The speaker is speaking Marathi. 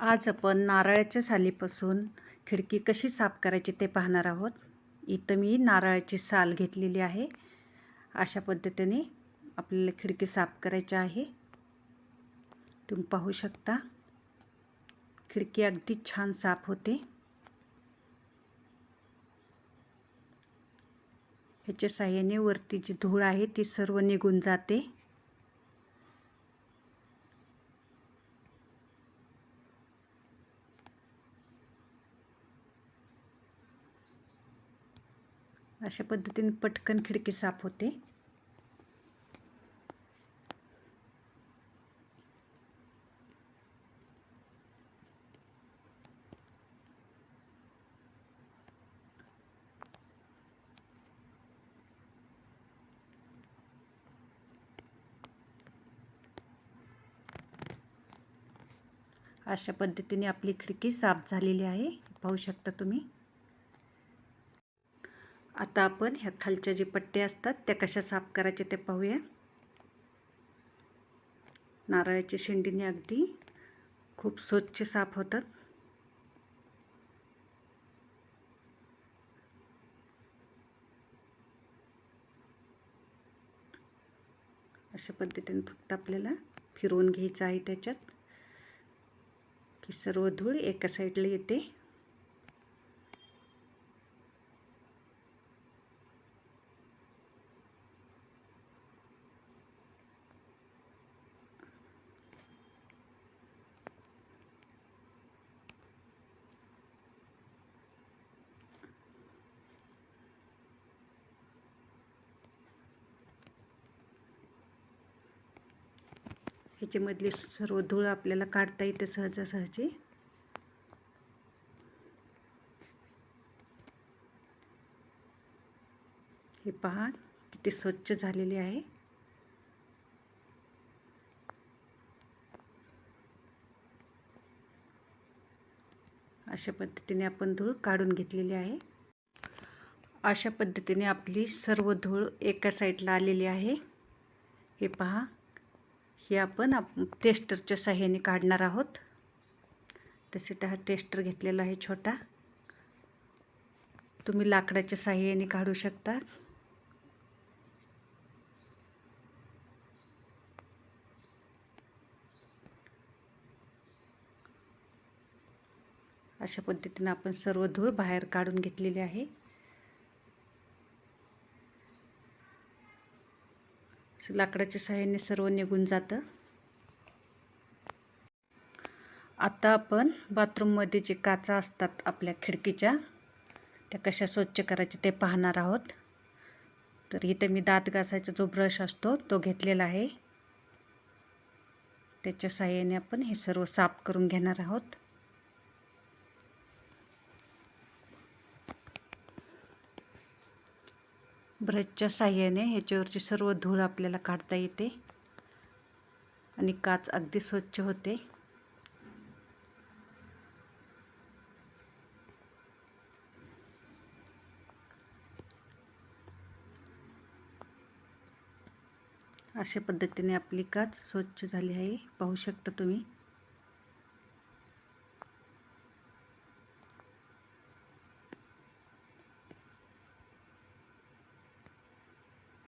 आज आपण नारळाच्या सालीपासून खिडकी कशी साफ करायची ते पाहणार आहोत. इथं मी नारळाची साल घेतलेली आहे. अशा पद्धतीने आपल्याला खिडकी साफ करायची आहे. तुम्ही पाहू शकता खिडकी अगदी छान साफ होते. ह्याच्या साह्याने वरती जी धूळ आहे ती सर्व निघून जाते. अशा पद्धतीने पटकन खिडकी साफ होते. अशा पद्धतीने आपली खिडकी साफ झालेली आहे. पाहू शकता तुम्ही. आता आपण ह्या खालच्या जे पट्टे असतात त्या कशा साफ करायचे ते पाहूया. नारळाच्या शेंडीने अगदी खूप स्वच्छ साफ होतात. अशा पद्धतीने फक्त आपल्याला फिरवून घ्यायचं आहे त्याच्यात. की सर्व धूळ एका साईडला येते. ह्याच्यामधली सर्व धूळ आपल्याला काढता येते सहजासहजी. हे पहा किती स्वच्छ झालेले आहे. अशा पद्धतीने आपण धूळ काढून घेतलेली आहे. अशा पद्धतीने आपली सर्व धूळ एका साईडला आलेली आहे. हे पहा हे आपण आप टेस्टरच्या साह्याने काढणार आहोत. तसे हा टेस्टर घेतलेला आहे छोटा. तुम्ही लाकडाच्या साह्याने काढू शकता. अशा पद्धतीनं आपण सर्व धूळ बाहेर काढून घेतलेली आहे. लाकडाच्या सहाय्याने सर्व निघून जातं. आता आपण बाथरूममध्ये जे काचा असतात आपल्या खिडकीच्या त्या कशा स्वच्छ करायच्या ते पाहणार आहोत. तर इथं मी दात घासायचा जो ब्रश असतो तो घेतलेला आहे. त्याच्या सहाय्याने आपण हे सर्व साफ करून घेणार आहोत. ब्रशच्या साह्याने ह्याच्यावरची सर्व धूळ आपल्याला काढता येते. आणि काच अगदी स्वच्छ होते. अशा पद्धतीने आपली काच स्वच्छ झाली आहे. पाहू शकता तुम्ही.